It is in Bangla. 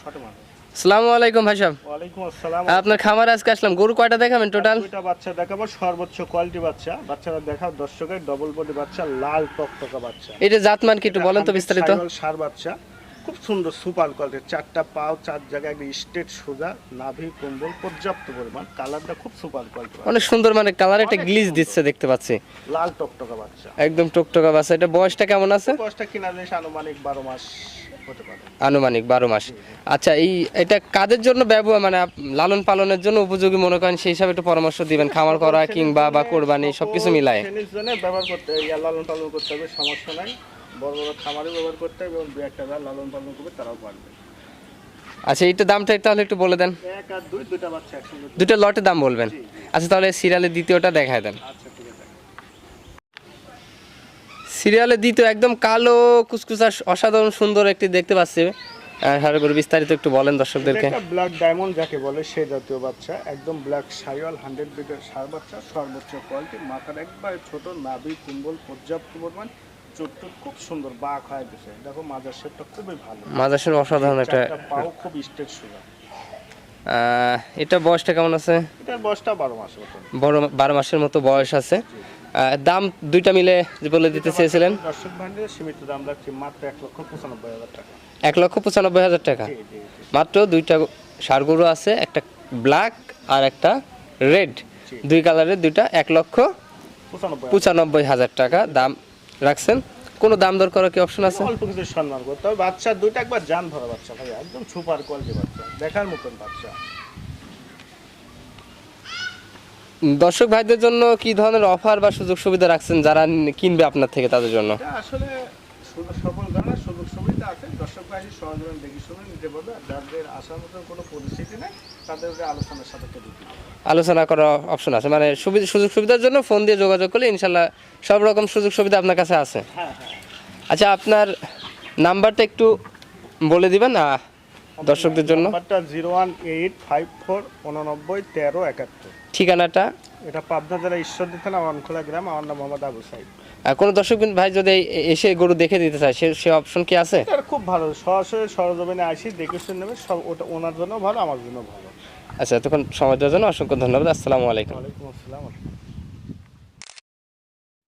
আসসালামু আলাইকুম ভাই সাহেব ওয়ালাইকুম আসসালাম। আপনার খামারে আজকে আসলাম গরু কয়টা দেখাবেন টোটাল দুইটা বাচ্চা দেখাবো সর্বোচ্চ কোয়ালিটি বাচ্চা। বাচ্চারা দেখাও দর্শকের ডবল বডি বাচ্চা লাল টকটকা বাচ্চা। এটা জাতমান কি একটু বলেন তো বিস্তারিত। সার বাচ্চা। খুব সুন্দর সুপার কোয়ালিটির চারটা পাও চার জায়গায় একদম স্ট্রেট সোজা নাভি কম্বল পর্যাপ্ত পরিমাণ। কালারটা খুব সুপার কোয়ালিটি অনেক সুন্দর মানে কালার একটা গ্লিজ দিচ্ছে দেখতে পাচ্ছি। লাল টকটকা বাচ্চা। একদম টকটকা বাচ্চা। এটা বয়সটা কেমন আছে? বয়সটা কিনা জিনিস আনুমানিক বারো মাস। আনুমানিক বারো মাস। আচ্ছা এই এটা কাদের জন্য ব্যবহার মানে লালন পালনের জন্য উপযোগী মনে করেন সেই হিসাবে একটু পরামর্শ দিবেন খামার করা কিংবা বা কোরবানি সবকিছু মিলায়। ব্যবহার করতে লালন পালন করতে হবে সমস্যা নাই। বড় বড় খামারে ব্যবহার করতে হবে এবং দু একটা লালন পালন করবে তারাও পারবে। আচ্ছা এইটা দামটা তাহলে একটু বলে দেন। দুটো লটের দাম বলবেন। আচ্ছা তাহলে সিরিয়ালের দ্বিতীয়টা দেখায় দেন আচ্ছা ঠিক আছে সিরিয়ালে দ্বিতীয় একদম কালো কুচকুচা অসাধারণ সুন্দর একটি দেখতে পাচ্ছি। করে বিস্তারিত একটু বলেন দর্শকদেরকে। ব্ল্যাক ডায়মন্ড যাকে বলে সেই জাতীয় বাচ্চা। একদম ব্ল্যাক সাইওয়াল হান্ড্রেড বিটের সার বাচ্চা সর্বোচ্চ কোয়ালিটি মাথার একবার ছোট নাভি কুম্বল পর্যাপ্ত পরিমাণ চোখটা খুব সুন্দর বাঘ হয়ে দেখো মাজার শেপটা খুবই ভালো। অসাধারণ একটা পাও খুব এটা বয়সটা কেমন আছে? এটার বয়সটা বারো মাস মতন। বড় বারো মাসের মতো বয়স আছে। দাম দুইটা মিলে বলে দিতে চেয়েছিলেন? দর্শক ভান্ডারে সীমিত দাম রাখছি মাত্র এক লক্ষ পঁচানব্বই হাজার টাকা। এক লক্ষ পঁচানব্বই হাজার টাকা। মাত্র দুইটা সার গরু আছে একটা ব্ল্যাক আর একটা রেড। দুই কালারের দুইটা এক লক্ষ পঁচানব্বই হাজার। পঁচানব্বই হাজার টাকা দাম রাখছেন। কোনো দাম দর করার কি অপশন আছে? অল্প কিছু সম্মান করতে হবে। বাচ্চা দুইটা একবার জান ভরা বাচ্চা ভাই একদম সুপার কোয়ালিটি বাচ্চা। দেখার মতন বাচ্চা। দর্শক ভাইদের জন্য কি ধরনের অফার বা সুযোগ সুবিধা রাখছেন যারা কিনবে আপনার থেকে তাদের জন্য? আসলে সকল সুযোগ সুবিধা আছে। দর্শক দেখে শুনে নিতে পারবে যাদের আসার মতন কোনো পরিস্থিতি নেই তাদেরকে আলোচনার হবে। আলোচনা করার অপশন আছে। মানে সুবিধা সুযোগ সুবিধার জন্য ফোন দিয়ে যোগাযোগ করলে ইনশাল্লাহ সব রকম সুযোগ সুবিধা আপনার কাছে আছে। হ্যাঁ হ্যাঁ। আচ্ছা আপনার নাম্বারটা একটু বলে দিবেন দর্শকদের জন্য? নাম্বারটা zero one eight five four উননব্বই তেরো একাত্তর। ঠিকানাটা? এটা পাবনা জেলা ঈশ্বরদী থানা অনখোলা গ্রাম। আমার নাম মোহাম্মদ আবু সাইদ। আহ, কোনো দর্শকবিন ভাই যদি এসে গরু দেখে দিতে চায় সে সে অপশন কি আছে? এটা খুব ভালো। সরাসরি সরজমিনে আসি দেখে শুনে নেবে। সব ওটা ওনার জন্য ভালো আমার জন্য ভালো। আচ্ছা তখন সময় দেওয়ার জন্য অসংখ্য ধন্যবাদ। আসসালামু আলাইকুম। ওয়ালাইকুম আসসালাম।